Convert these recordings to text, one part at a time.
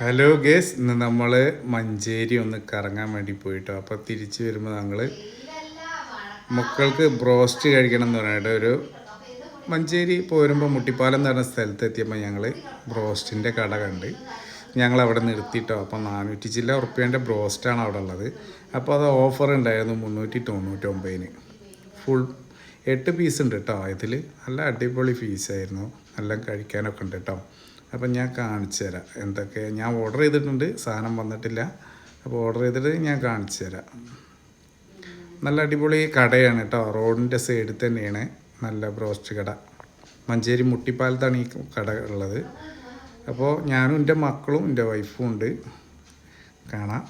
Hello guys ഇന്ന് നമ്മൾ മഞ്ചേരി ഒന്ന് കറങ്ങാൻ വേണ്ടി പോയിട്ടോ. അപ്പോൾ തിരിച്ചു വരുമ്പോൾ ഞങ്ങൾ മക്കൾക്ക് ബ്രോസ്റ്റ് കഴിക്കണം എന്ന് പറഞ്ഞിട്ട് ഒരു മഞ്ചേരി പോരുമ്പോൾ മുട്ടിപ്പാലം എന്ന് പറഞ്ഞ സ്ഥലത്ത് എത്തിയപ്പോൾ ഞങ്ങൾ ബ്രോസ്റ്റിന്റെ കട കണ്ട് ഞങ്ങൾ അവിടെ നിർത്തിയിട്ടോ അപ്പോൾ നാനൂറ്റി ചില്ല ഉറുപ്പ്യേന്റെ ബ്രോസ്റ്റാണ് അവിടെ ഉള്ളത്. അപ്പോൾ അത് ഓഫർ ഉണ്ടായിരുന്നു മുന്നൂറ്റി തൊണ്ണൂറ്റൊമ്പതിന്. ഫുൾ എട്ട് പീസ് ഉണ്ട് കേട്ടോ. ഇതിൽ നല്ല അടിപൊളി ഫീസായിരുന്നു നല്ല കഴിക്കാനൊക്കെ ഉണ്ട് കേട്ടോ. അപ്പം ഞാൻ കാണിച്ചു തരാം. എന്തൊക്കെ ഞാൻ ഓർഡർ ചെയ്തിട്ടുണ്ട്. സാധനം വന്നിട്ടില്ല. അപ്പോൾ ഓർഡർ ചെയ്തിട്ട് ഞാൻ കാണിച്ചു തരാം. നല്ല അടിപൊളി കടയാണ് കേട്ടോ. റോഡിന്റെ സൈഡിൽ തന്നെയാണ്. നല്ല ബ്രോസ്റ്റ് കട. മഞ്ചേരി മുട്ടിപ്പാലത്താണ് ഈ കട ഉള്ളത്. അപ്പോൾ ഞാനും എന്റെ മക്കളും എന്റെ വൈഫും ഉണ്ട്. കാണാം.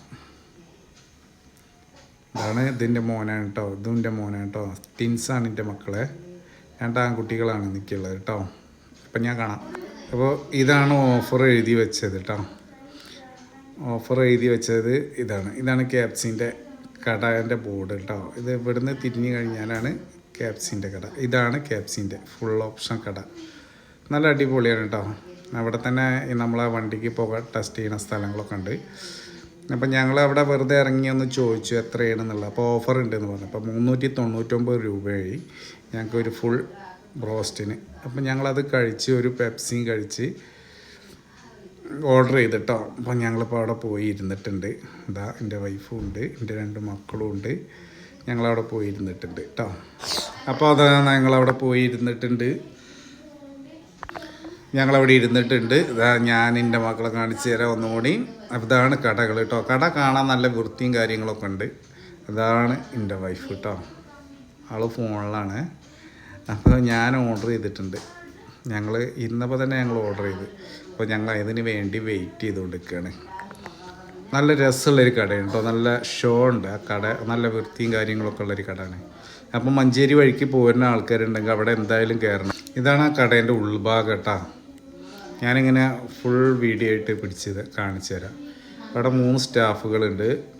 ഇതാണ് ഇതിന്റെ മോനാണ് കേട്ടോ. ഇതും എന്റെ മോനാണ് കേട്ടോ. ടിൻസാണ് എന്റെ മക്കളെ. രണ്ട് ആൺകുട്ടികളാണ് നിൽക്കുള്ളത് കേട്ടോ. അപ്പം ഞാൻ കാണാം. അപ്പോൾ ഇതാണ് ഓഫർ എഴുതി വെച്ചത് കേട്ടോ ഓഫർ എഴുതി വെച്ചത് ഇതാണ്. ഇതാണ് ക്യാപ്സിന്റെ കടേന്റെ ബോർഡ് കേട്ടോ ഇത് ഇവിടുന്ന് തിരിഞ്ഞു കഴിഞ്ഞാലാണ് ക്യാപ്സിന്റെ കട. ഇതാണ് ക്യാപ്സിന്റെ ഫുൾ ഓപ്ഷൻ കട. നല്ല അടിപൊളിയാണ് കേട്ടോ അവിടെ തന്നെ നമ്മളെ വണ്ടിക്ക് പോകാൻ ടെസ്റ്റ് ചെയ്യുന്ന സ്ഥലങ്ങളൊക്കെ ഉണ്ട്. അപ്പം ഞങ്ങൾ അവിടെ വെറുതെ ഇറങ്ങി ഒന്ന് ചോദിച്ചു എത്രയാണെന്നുള്ളത്. അപ്പോൾ ഓഫർ ഉണ്ടെന്ന് പറഞ്ഞു. അപ്പോൾ മുന്നൂറ്റി തൊണ്ണൂറ്റൊമ്പത് രൂപയായി. ഞങ്ങൾക്ക് ഒരു ഫുൾ ബ്രോസ്റ്റിന്. അപ്പം ഞങ്ങളത് കഴിച്ച് ഒരു പെപ്സിയും കഴിച്ച് ഓർഡർ ചെയ്തിട്ടോ. അപ്പം ഞങ്ങളിപ്പോൾ അവിടെ പോയി ഇരുന്നിട്ടുണ്ട്. ഇതാ എന്റെ വൈഫും ഉണ്ട് എന്റെ രണ്ട് മക്കളും ഉണ്ട്. ഞങ്ങളവിടെ പോയി ഇരുന്നിട്ടുണ്ട് കേട്ടോ അപ്പോൾ അത് ഞങ്ങളവിടെ പോയി ഇരുന്നിട്ടുണ്ട്. ഞങ്ങളവിടെ ഇരുന്നിട്ടുണ്ട്. ഇതാ ഞാൻ എന്റെ മക്കളെ കാണിച്ചു തരാം ഒന്നുകൂടി. ഇതാണ് കടകൾ കേട്ടോ കട കാണാൻ നല്ല വൃത്തിയും കാര്യങ്ങളൊക്കെ ഉണ്ട്. അതാണ് എന്റെ വൈഫ് കേട്ടോ ആൾ ഫോണിലാണ്. അപ്പോൾ ഞാൻ ഓർഡർ ചെയ്തിട്ടുണ്ട്. ഞങ്ങൾ ഇന്നപ്പോൾ തന്നെ ഞങ്ങൾ ഓർഡർ ചെയ്ത്. അപ്പോൾ ഞങ്ങൾ അതിന് വേണ്ടി വെയിറ്റ് ചെയ്തുകൊണ്ടിരിക്കുകയാണ്. നല്ല രസമുള്ളൊരു കടയാണ് കേട്ടോ. നല്ല ഷോ ഉണ്ട്. ആ കട നല്ല വൃത്തിയും കാര്യങ്ങളൊക്കെ ഉള്ളൊരു കടയാണ്. അപ്പോൾ മഞ്ചേരി വഴിക്ക് പോരുന്ന ആൾക്കാരുണ്ടെങ്കിൽ അവിടെ എന്തായാലും കയറണം. ഇതാണ് ആ കടേന്റെ ഉൾഭാഗം കേട്ടോ. ഞാനിങ്ങനെ ഫുൾ വീഡിയോ ആയിട്ട് പിടിച്ചത് കാണിച്ചു തരാം. അവിടെ മൂന്ന് സ്റ്റാഫുകളുണ്ട്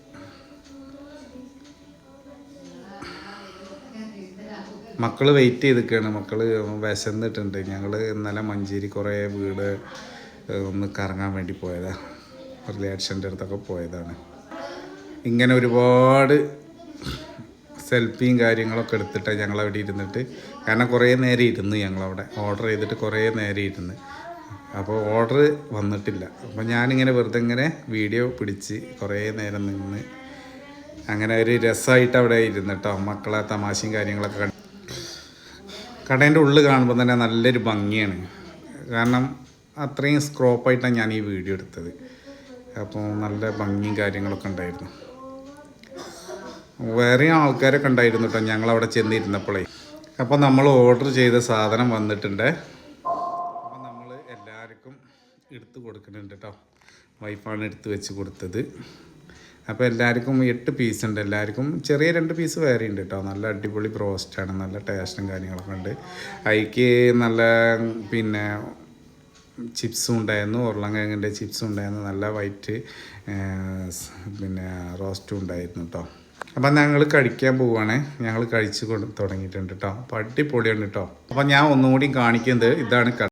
മക്കൾ വെയിറ്റ് ചെയ്തിരിക്കുകയാണ്. മക്കൾ വിശന്നിട്ടുണ്ട്. ഞങ്ങൾ ഇന്നലെ മഞ്ചേരി കുറേ വീട് ഒന്ന് കറങ്ങാൻ വേണ്ടി പോയതാണ് റിലേഷന്റെ അടുത്തൊക്കെ പോയതാണ്. ഇങ്ങനെ ഒരുപാട് സെൽഫിയും കാര്യങ്ങളൊക്കെ എടുത്തിട്ട് ഞങ്ങൾ അവിടെ ഇരുന്നിട്ട്. കാരണം കുറേ നേരം ഇരുന്ന് ഞങ്ങളവിടെ. ഓർഡർ ചെയ്തിട്ട് കുറേ നേരം ഇരുന്ന്. അപ്പോൾ ഓർഡർ വന്നിട്ടില്ല. അപ്പോൾ ഞാനിങ്ങനെ വെറുതെ ഇങ്ങനെ വീഡിയോ പിടിച്ച് കുറേ നേരം നിന്ന്. അങ്ങനെ ഒരു രസമായിട്ട് അവിടെ ഇരുന്നിട്ടോ. മക്കളെ തമാശയും കാര്യങ്ങളൊക്കെ കടേന്റെ ഉള്ളിൽ കാണുമ്പോൾ തന്നെ നല്ലൊരു ഭംഗിയാണ്. കാരണം അത്രയും സ്ക്രോപ്പായിട്ടാണ് ഞാൻ ഈ വീഡിയോ എടുത്തത്. അപ്പോൾ നല്ല ഭംഗിയും കാര്യങ്ങളൊക്കെ ഉണ്ടായിരുന്നു. വേറെ ആൾക്കാരൊക്കെ ഉണ്ടായിരുന്നു കേട്ടോ ഞങ്ങളവിടെ ചെന്നിരുന്നപ്പോഴേ അപ്പോൾ നമ്മൾ ഓർഡർ ചെയ്ത സാധനം വന്നിട്ടുണ്ട്. അപ്പോൾ നമ്മൾ എല്ലാവർക്കും എടുത്ത് കൊടുക്കുന്നുണ്ട് കേട്ടോ വൈഫാണ് എടുത്ത് വെച്ച് കൊടുത്തത്. അപ്പോൾ എല്ലാവർക്കും എട്ട് പീസ് ഉണ്ട്. എല്ലാവർക്കും ചെറിയ രണ്ട് പീസ് വേറെ ഉണ്ട് കേട്ടോ നല്ല അടിപൊളി ബ്രോസ്റ്റാണ് നല്ല ടേസ്റ്റും കാര്യങ്ങളൊക്കെ ഉണ്ട്. അതിക്ക് നല്ല പിന്നെ ചിപ്സും ഉണ്ടായിരുന്നു. ഉരുളങ്കിഴങ്ങിന്റെ ചിപ്സും ഉണ്ടായിരുന്നു. നല്ല വൈറ്റ് പിന്നെ റോസ്റ്റും ഉണ്ടായിരുന്നു കേട്ടോ അപ്പം ഞങ്ങൾ കഴിക്കാൻ പോവുകയാണ് ഞങ്ങൾ കഴിച്ച് തുടങ്ങിയിട്ടുണ്ട് കേട്ടോ അപ്പോൾ അടിപൊളിയാണ് കേട്ടോ അപ്പം ഞാൻ ഒന്നുകൂടി കാണിക്കുന്നത്. ഇതാണ്